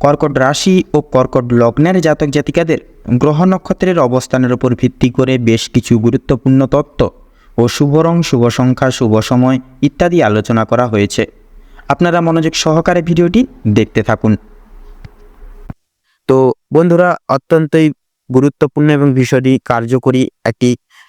কর্কট রাশি ও কর্কট লগ্নের জাতক জাতিকাদের গ্রহ নক্ষত্রের অবস্থানের উপর ভিত্তি করে বেশ কিছু গুরুত্বপূর্ণ তত্ত্ব ও শুভ রং, শুভ সংখ্যা, শুভ সময় ইত্যাদি আলোচনা করা হয়েছে। আপনারা মনোযোগ সহকারে ভিডিওটি দেখতে থাকুন। তো বন্ধুরা, অত্যন্তই গুরুত্বপূর্ণ এবং ভীষণই কার্যকরী একটি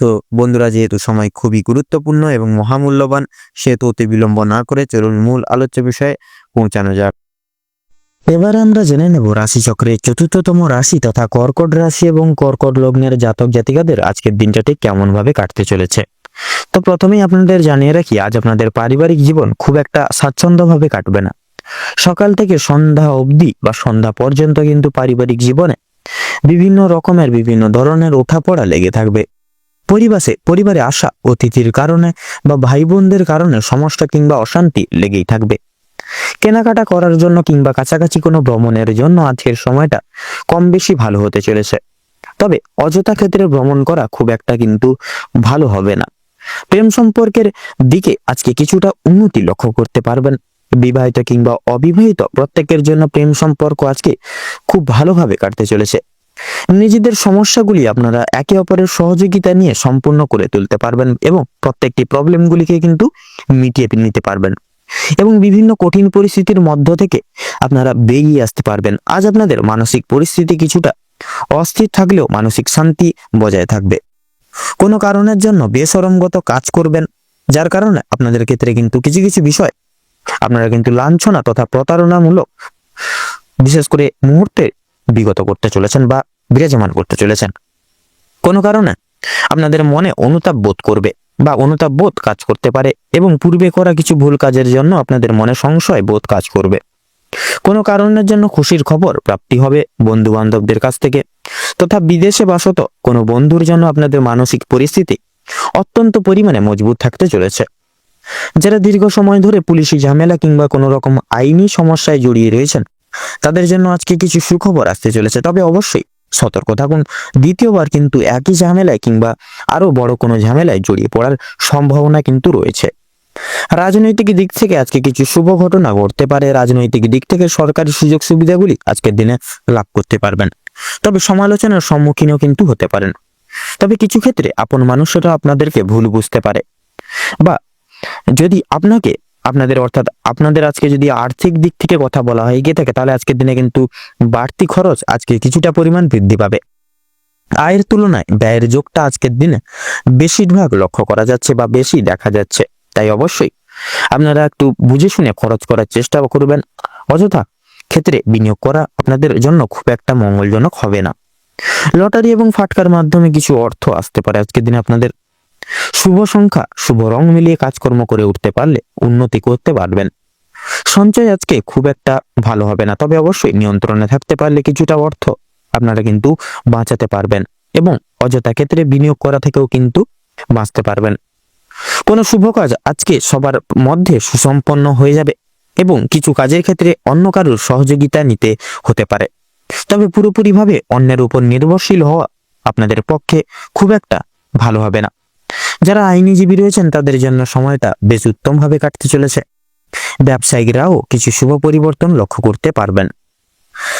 তো বন্ধুরা, যেহেতু সময় খুবই গুরুত্বপূর্ণ এবং মহামূল্যবান, সেহেতু অতি বিলম্ব না করে চলুন মূল আলোচ্য বিষয়ে পৌঁছানো যাক। এবার আমরা জেনে নেব রাশিচক্রের চতুর্থতম রাশি তথা কর্কট রাশি এবং কর্কট লগ্নের জাতক জাতিকাদের আজকের দিনটাটি কেমন ভাবে কাটতে চলেছে। তো প্রথমেই আপনাদের জানিয়ে রাখি, আজ আপনাদের পারিবারিক জীবন খুব একটা স্বাচ্ছন্দ্যভাবে কাটবে না। সকাল থেকে সন্ধ্যা অবধি বা সন্ধ্যা পর্যন্ত কিন্তু পারিবারিক জীবনে বিভিন্ন রকমের বিভিন্ন ধরনের ওঠাপড়া লেগে থাকবে। পরিবারে পরিবারে আসা অতিথির কারণে বা ভাই বোনদের কারণে সমস্যা কিংবা অশান্তি লেগেই থাকবে। কেনাকাটা করার জন্য কিংবা কাছাকাছি কোনো ভ্রমণের জন্য আজকের সময়টা কম বেশি ভালো হতে চলেছে। তবে অযথা ক্ষেত্রে ভ্রমণ করা খুব একটা কিন্তু ভালো হবে না। প্রেম সম্পর্কের দিকে আজকে কিছুটা উন্নতি লক্ষ্য করতে পারবেন। বিবাহিত কিংবা অবিবাহিত প্রত্যেকের জন্য প্রেম সম্পর্ক আজকে খুব ভালোভাবে কাটতে চলেছে। নিজেদের সমস্যাগুলি আপনারা একে অপরের সহযোগিতা নিয়ে সম্পূর্ণ করে তুলতে পারবেন এবং প্রত্যেকটি প্রবলেমগুলিকে কিন্তু মিটিয়ে নিতে পারবেন এবং বিভিন্ন কঠিন পরিস্থিতির মধ্য থেকে আপনারা বেরিয়ে আসতে পারবেন। আজ আপনাদের মানসিক পরিস্থিতি কিছুটা অস্থির থাকলেও মানসিক শান্তি বজায় থাকবে। কোনো কারণের জন্য বেসরমগত কাজ করবেন, যার কারণে আপনাদের ক্ষেত্রে কিন্তু কিছু কিছু বিষয়, আপনারা কিন্তু লাঞ্ছনা তথা প্রতারণামূলক, বিশেষ করে মুহূর্তে বিগত করতে চলেছেন বা বিরাজমান করতে চলেছেন। কোনো কারণে আপনাদের মনে অনুতাপ বোধ করবে বা অনুতাপ বোধ কাজ করতে পারে এবং পূর্বে করা কিছু ভুল কাজের জন্য আপনাদের মনে সংশয় বোধ কাজ করবে। কোনো কারণের জন্য খুশির খবর প্রাপ্তি হবে বন্ধু বান্ধবদের কাছ থেকে। তথা বিদেশে বাসত কোনো বন্ধুর জন্য আপনাদের মানসিক পরিস্থিতি অত্যন্ত পরিমাণে মজবুত থাকতে চলেছে। যারা দীর্ঘ সময় ধরে পুলিশি ঝামেলা কিংবা কোনো রকম আইনি সমস্যায় জড়িয়ে রয়েছেন তাদের জন্য আজকে কিছু সুখবর আসতে চলেছে, তবে অবশ্যই সতর্ক থাকুন। দ্বিতীয়বার কিন্তু একই ঝামেলায় কিংবা আরও বড় কোনো ঝামেলায় জড়িয়ে পড়ার সম্ভাবনা কিন্তু রয়েছে। রাজনৈতিক দিক থেকে আজকে কিছু শুভ ঘটনা ঘটতে পারে। রাজনৈতিক দিক থেকে সরকারি সুযোগ সুবিধাগুলি আজকের দিনে লাভ করতে পারবেন। তবে সমালোচনার সম্মুখীনও কিন্তু হতে পারেন। তবে কিছু ক্ষেত্রে আপন মানুষেরা আপনাদেরকে ভুল বুঝতে পারে। বা যদি আপনাকে আপনাদের, অর্থাৎ আপনাদের আজকে যদি আর্থিক দিক থেকে কথা বলা হয় গিয়ে থাকে, তাহলে আজকের দিনে কিন্তু বাড়তি খরচ আজকে কিছুটা পরিমাণ বৃদ্ধি পাবে। আয়ের তুলনায় ব্যয়ের যোগটা আজকের দিনে বেশিরভাগ লক্ষ্য করা যাচ্ছে বা বেশি দেখা যাচ্ছে। তাই অবশ্যই আপনারা একটু বুঝে শুনে খরচ করার চেষ্টা করবেন। অযথা ক্ষেত্রে বিনিয়োগ করা আপনাদের জন্য খুব একটা মঙ্গলজনক হবে না। লটারি এবং ফাটকার মাধ্যমে কিছু অর্থ আসতে পারে। আজকের দিনে আপনাদের শুভ সংখ্যা, শুভ রং মিলিয়ে কাজকর্ম করে উঠতে পারলে উন্নতি করতে পারবেন। সঞ্চয় আজকে খুব একটা ভালো হবে না, তবে অবশ্যই নিয়ন্ত্রণে থাকতে পারলে কিছুটা অর্থ আপনারা কিন্তু বাঁচাতে পারবেন এবং অযথা ক্ষেত্রে বিনিয়োগ করা থেকেও কিন্তু বাঁচতে পারবেন। কোনো শুভ কাজ আজকে সবার মধ্যে সুসম্পন্ন হয়ে যাবে এবং কিছু কাজের ক্ষেত্রে অন্য কারোর সহযোগিতা নিতে হতে পারে। তবে পুরোপুরিভাবে অন্যের উপর নির্ভরশীল হওয়া আপনাদের পক্ষে খুব একটা ভালো হবে না। যারা আইনজীবী রয়েছেন, তাদের জন্য সময়টা বেশ উত্তমভাবে কাটতে চলেছে। ব্যবসায়িকরাও কিছু শুভ পরিবর্তন লক্ষ্য করতে পারবেন।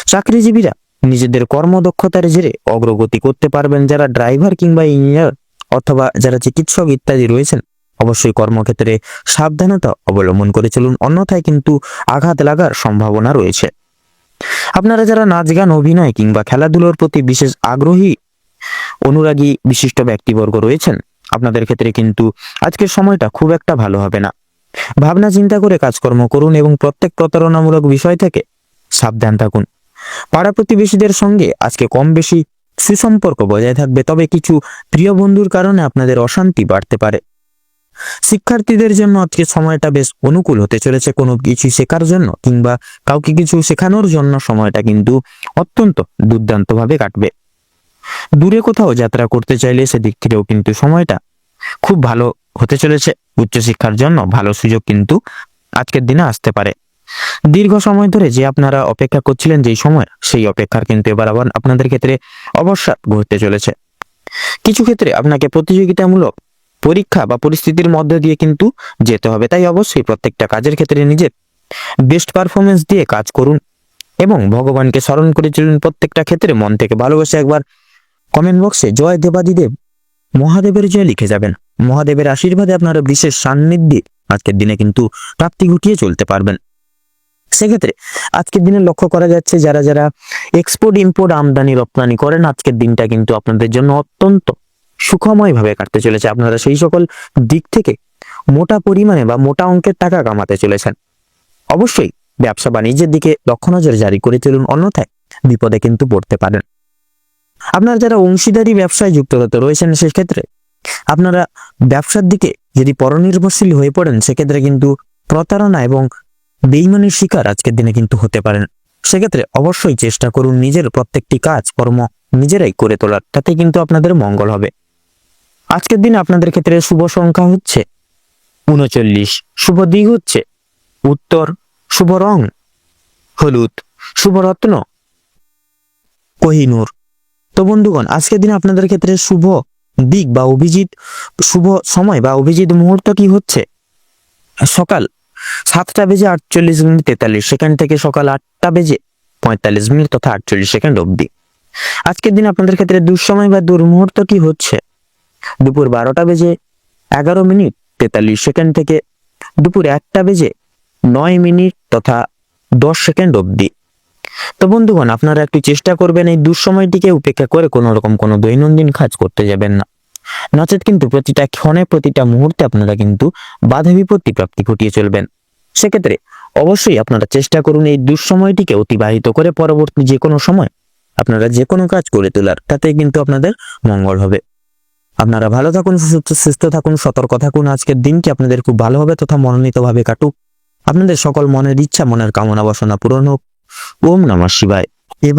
চাকরিজীবীরা নিজেদের কর্মদক্ষতার জেরে অগ্রগতি করতে পারবেন। যারা ড্রাইভার কিংবা ইঞ্জিনিয়ার অথবা যারা চিকিৎসক ইত্যাদি রয়েছেন, অবশ্যই কর্মক্ষেত্রে সাবধানতা অবলম্বন করে চলুন। অন্যথায় কিন্তু আঘাত লাগার সম্ভাবনা রয়েছে। আপনারা যারা নাচ গান, অভিনয় কিংবা খেলাধুলোর প্রতি বিশেষ আগ্রহী, অনুরাগী বিশিষ্ট ব্যক্তিবর্গ রয়েছেন আপনাদের ক্ষেত্রে কিন্তু আজকের সময়টা খুব একটা ভালো হবে না। ভাবনা চিন্তা করে কাজকর্ম করুন এবং প্রত্যেক প্রতারণামূলক বিষয় থেকে সাবধান থাকুন। পাড়া প্রতিবেশীদের সঙ্গে আজকে কম বেশি সুসম্পর্ক বজায় থাকবে, তবে কিছু প্রিয় বন্ধুর কারণে আপনাদের অশান্তি বাড়তে পারে। শিক্ষার্থীদের জন্য আজকে সময়টা বেশ অনুকূল হতে চলেছে। কোনো কিছু শেখার জন্য কিংবা কাউকে কিছু শেখানোর জন্য সময়টা কিন্তু অত্যন্ত দুর্দান্তভাবে কাটবে। দূরে কোথাও যাত্রা করতে চাইলে সেদিক থেকেও কিন্তু সময়টা খুব ভালো হতে চলেছে। উচ্চশিক্ষার জন্য ভালো সুযোগ কিন্তু আজকের দিনে আসতে পারে। দীর্ঘ সময় ধরে যে আপনারা অপেক্ষা করছিলেন যেই সময়, সেই অপেক্ষার কিন্তু এবার আবার আপনাদের ক্ষেত্রে অবসাদ ঘটতে চলেছে। কিছু ক্ষেত্রে আপনাকে প্রতিযোগিতামূলক পরীক্ষা বা পরিস্থিতির মধ্যে দিয়ে কিন্তু যেতে হবে। তাই অবশ্যই প্রত্যেকটা কাজের ক্ষেত্রে নিজের বেস্ট পারফরমেন্স দিয়ে কাজ করুন এবং ভগবানকে স্মরণ করে চলুন। প্রত্যেকটা ক্ষেত্রে মন থেকে ভালোবেসে একবার কমেন্ট বক্সে জয় দেবাদিদেব, মহাদেবের জয় লিখে যাবেন। মহাদেবের আশীর্বাদে আপনারা বিশেষ সান্নিধ্যে আজকের দিনে কিন্তু প্রাপ্তি ঘটিয়ে চলতে পারবেন। সেক্ষেত্রে আজকের দিনে লক্ষ্য করা যাচ্ছে যারা যারা এক্সপোর্ট ইম্পোর্ট আমদানি, রপ্তানি করেন, আজকের দিনটা কিন্তু আপনাদের জন্য অত্যন্ত সুখময় ভাবে কাটতে চলেছে। আপনারা সেই সকল দিক থেকে মোটা পরিমাণে বা মোটা অঙ্কের টাকা কামাতে চলেছেন। অবশ্যই ব্যবসা বাণিজ্যের দিকে লক্ষ্য নজর জারি করে চলুন, অন্যথায় বিপদে কিন্তু পড়তে পারেন। আপনারা যারা অংশীদারি ব্যবসায় যুক্ত যুক্তরত রয়েছেন সেক্ষেত্রে আপনারা ব্যবসার দিকে যদি পরনির্ভরশীল হয়ে পড়েন, সেক্ষেত্রে কিন্তু প্রতারণা এবং বেইমানির শিকার আজকের দিনে কিন্তু হতে পারেন। সেক্ষেত্রে অবশ্যই চেষ্টা করুন নিজের প্রত্যেকটি কাজ, কর্ম নিজেরাই করে তোলার। তাতে কিন্তু আপনাদের মঙ্গল হবে। আজকের দিনে আপনাদের ক্ষেত্রে শুভ সংখ্যা হচ্ছে উনচল্লিশ, শুভ দিক হচ্ছে উত্তর, শুভ রং হলুদ, শুভ রত্ন কোহিনূর। তো বন্ধুগণ, আজকের দিন আপনাদের ক্ষেত্রে শুভ দিক বা অভিজিৎ, শুভ সময় বা অভিজিৎ মুহূর্ত কি হচ্ছে? সকাল সাতটা বেজে আটচল্লিশ মিনিট তেতাল্লিশ সেকেন্ড থেকে সকাল আটটা বেজে পঁয়তাল্লিশ মিনিট তথা আটচল্লিশ সেকেন্ড অবধি। আজকের দিন আপনাদের ক্ষেত্রে দুঃসময় বা দুর্মুহূর্ত কি হচ্ছে? দুপুর বারোটা বেজে এগারো মিনিট তেতাল্লিশ সেকেন্ড থেকে দুপুর একটা বেজে নয় মিনিট তথা দশ সেকেন্ড অবধি। তো বন্ধুগণ, আপনারা একটু চেষ্টা করবেন এই দুঃসময়টিকে উপেক্ষা করে কোনো রকম কোনো দৈনন্দিন কাজ করতে যাবেন না। নচেত কিন্তু প্রতিটা ক্ষণে প্রতিটা মুহূর্তে আপনারা কিন্তু বাধা বিপত্তি প্রাপ্তি ঘটিয়ে চলবেন। সেক্ষেত্রে অবশ্যই আপনারা চেষ্টা করুন এই দুঃসময়টিকে অতিবাহিত করে পরবর্তী যে কোনো সময় আপনারা যে কোনো কাজ করে তোলার তাতে কিন্তু আপনাদের মঙ্গল হবে। আপনারা ভালো থাকুন সুস্থ থাকুন, সতর্ক থাকুন। আজকের দিনটি আপনাদের খুব ভালোভাবে তথা মনোনীতভাবে কাটুক। আপনাদের সকল মনের ইচ্ছা, মনের কামনা বাসনা পূরণ হোক। ওম নমঃ শিবায়। এবার